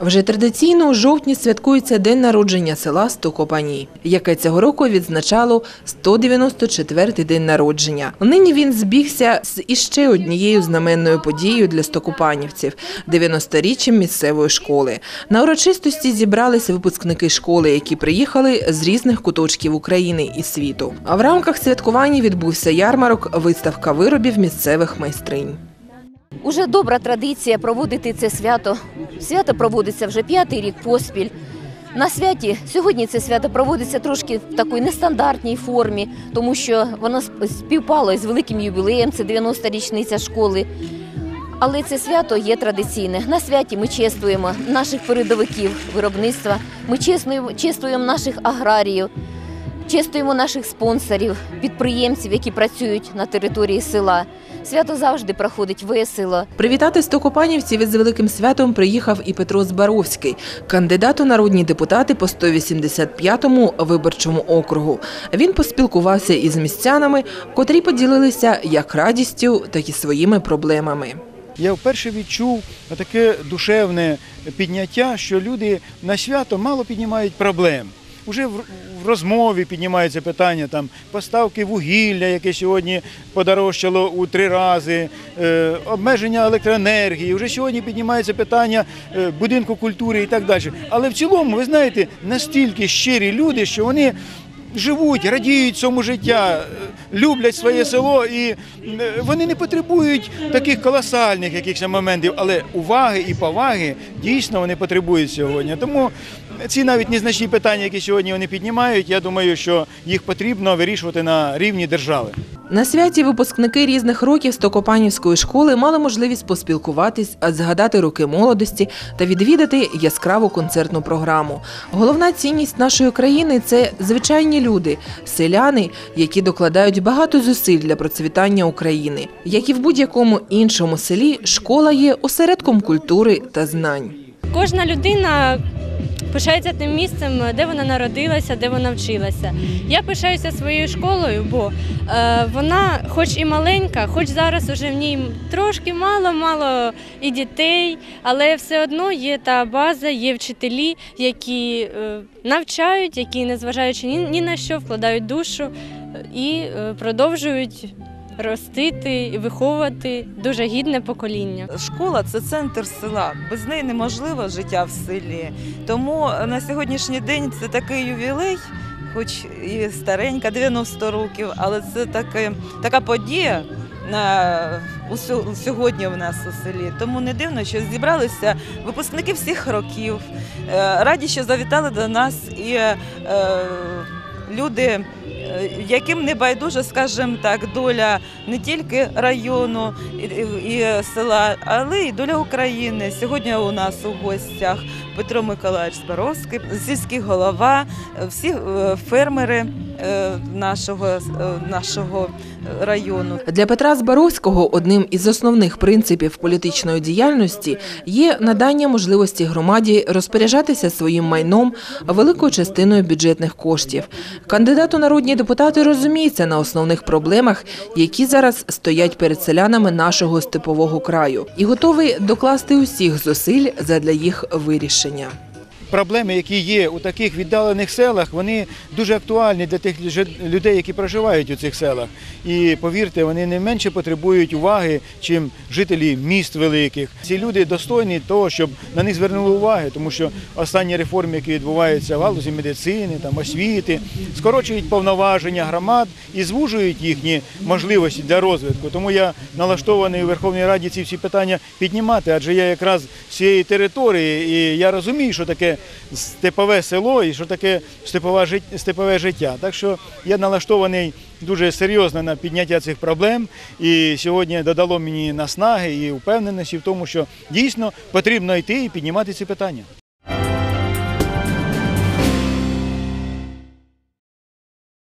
Вже традиційно у жовтні святкується день народження села Стокопані, яке цього року відзначало 194-й день народження. Нині він збігся з іще однією знаменною подією для стокопанівців – 90-річчям місцевої школи. На урочистості зібралися випускники школи, які приїхали з різних куточків України і світу. А в рамках святкування відбувся ярмарок, виставка виробів місцевих майстринь. Уже добра традиція проводити це свято. Свято проводиться вже п'ятий рік поспіль. На святі сьогодні це свято проводиться трошки в такій нестандартній формі, тому що воно сп- співпало з великим ювілеєм, це 90-та річниця школи. Але це свято є традиційне. На святі ми чествуємо наших передовиків виробництва, ми чествуємо, чествуємо наших аграріїв, чествуємо наших спонсорів, підприємців, які працюють на території села. Свято завжди проходить весело. Привітати стокопанівців із великим святом приїхав і Петро Збаровський, кандидат у народні депутати по 185-му виборчому округу. Він поспілкувався із містянами, котрі поділилися як радістю, так і своїми проблемами. Я вперше відчув таке душевне підняття, що люди на свято мало піднімають проблем. Уже в розмові піднімаються питання там поставки вугілля, яке сьогодні подорожчало у три рази, е, обмеження електроенергії. Вже сьогодні піднімається питання е, будинку культури і так далі. Але в цілому, ви знаєте, настільки щирі люди, що вони живуть, радіють цьому життя, е, люблять своє село і вони не потребують таких колосальних якихось моментів, але уваги і поваги дійсно вони потребують сьогодні. Тому ці навіть незначні питання, які сьогодні вони піднімають, я думаю, що їх потрібно вирішувати на рівні держави. На святі випускники різних років Стокопанівської школи мали можливість поспілкуватись, згадати роки молодості та відвідати яскраву концертну програму. Головна цінність нашої країни це звичайні люди, селяни, які докладають багато зусиль для процвітання України. Як і в будь-якому іншому селі, школа є осередком культури та знань. Кожна людина пишається тим місцем, де вона народилася, де вона вчилася. Я пишаюся своєю школою, бо е, вона, хоч і маленька, хоч зараз уже в ній трошки мало-мало і дітей, але все одно є та база, є вчителі, які е, навчають, які, незважаючи ні, на що, вкладають душу е, і продовжують ростити і виховувати дуже гідне покоління. Школа це центр села. Без неї неможливо життя в селі. Тому на сьогоднішній день це такий ювілей, хоч і старенька, 90 років, але це таке, така подія. На у сьогодні в нас у селі, тому не дивно, що зібралися випускники всіх років. Е, Раді, що завітали до нас і е, люди, е, яким не байдуже, скажімо так, доля не тільки району і, села, але й доля України. Сьогодні у нас у гостях Петро Миколаївич Збаровський, сільський голова, е, всі е, фермери е, нашого, е, нашого району. Для Петра Збаровського одним із основних принципів політичної діяльності є надання можливості громаді розпоряджатися своїм майном великою частиною бюджетних коштів. Кандидат у народні депутати розуміється на основних проблемах, які зараз стоять перед селянами нашого степового краю, і готовий докласти усіх зусиль задля їх вирішення. Проблеми, які є у таких віддалених селах, вони дуже актуальні для тих лю- людей, які проживають у цих селах. І повірте, вони не менше потребують уваги, чим жителі міст великих. Ці люди достойні того, щоб на них звернули уваги, тому що останні реформи, які відбуваються в галузі медицини, там освіти, скорочують повноваження громад і звужують їхні можливості для розвитку. Тому я налаштований у Верховній Раді ці всі питання піднімати, адже я якраз з цієї території, і я розумію, що таке степове село і що таке степове життя. Так що я налаштований дуже серйозно на підняття цих проблем. І сьогодні додало мені наснаги і впевненості в тому, що дійсно потрібно йти і піднімати ці питання.